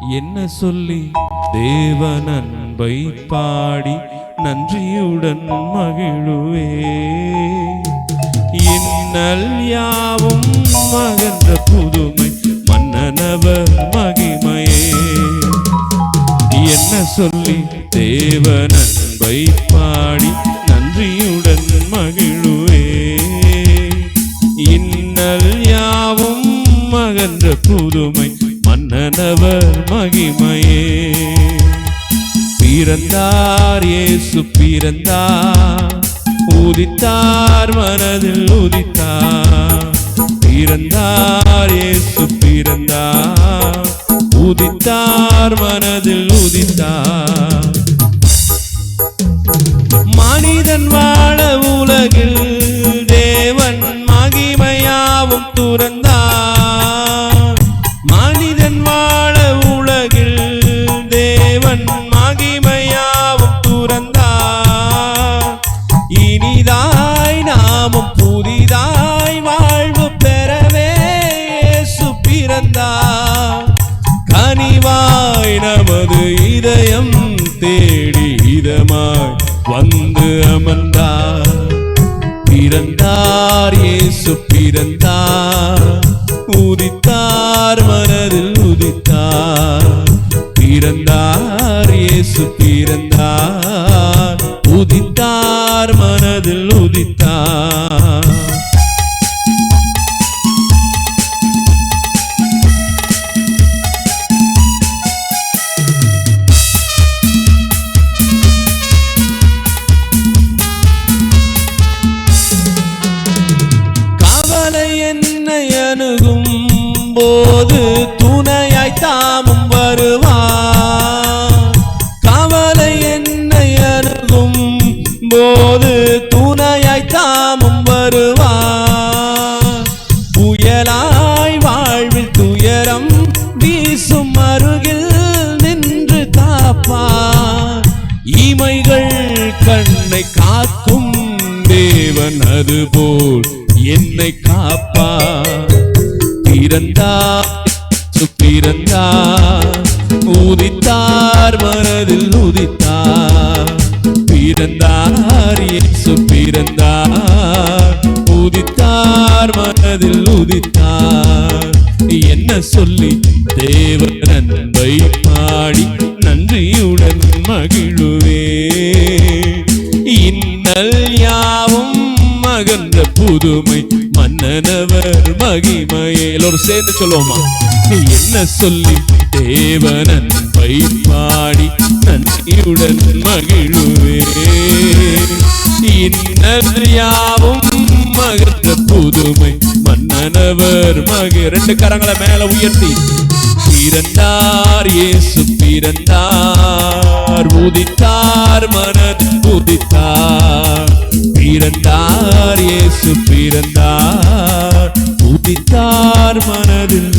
என்ன சொல்லி? தேவன் அன்பை பாடி நன்றியுடன் மகிழுவே. இன்னல் யாவும் மகன்ற புதுமை மன்னனவர் மகிமையே. என்ன சொல்லி? தேவன் அன்பை பிறந்தார் இயேசு பிறந்தார். உதித்தார் மனதில் உதித்தார். பிறந்தார் இயேசு பிறந்தார். உதித்தார் மனதில் உதித்தார். மனிதன் வாழ உலகில் தேடி இதமாய் வந்து அமர்ந்தார். பிறந்தார் இயேசு பிறந்தார். உதித்தார் மனதில் உதித்தார். பிறந்தார் இயேசு பிறந்தார். போது துணையாய் தாமும் வருவார். புயலாய் வாழ்வில் துயரம் வீசும் அருகில் நின்று தாப்பார் இமைகள் கண்ணை காக்கும் தேவன் அதுபோல் என்னை காப்பா பிறந்தா இயேசு பிறந்தார் புதுமை மன்னனவர் மகிமையே. எல்லோரும் சேர்ந்து சொல்லுவோமா என்ன சொல்லி தேவனன் அன்பை பாடி நன்றியுடன் மகிழுவே. இன்னர் யாவும் மகந்த புதுமை மன்னனவர் மகி. ரெண்டு கரங்களை மேல உயர்த்தி. பிறந்தார் இயேசு பிறந்தார் உதித்தார் மனது உதித்தார். பிறந்தார் இயேசு பிறந்தார். உதித்தார் மனதில்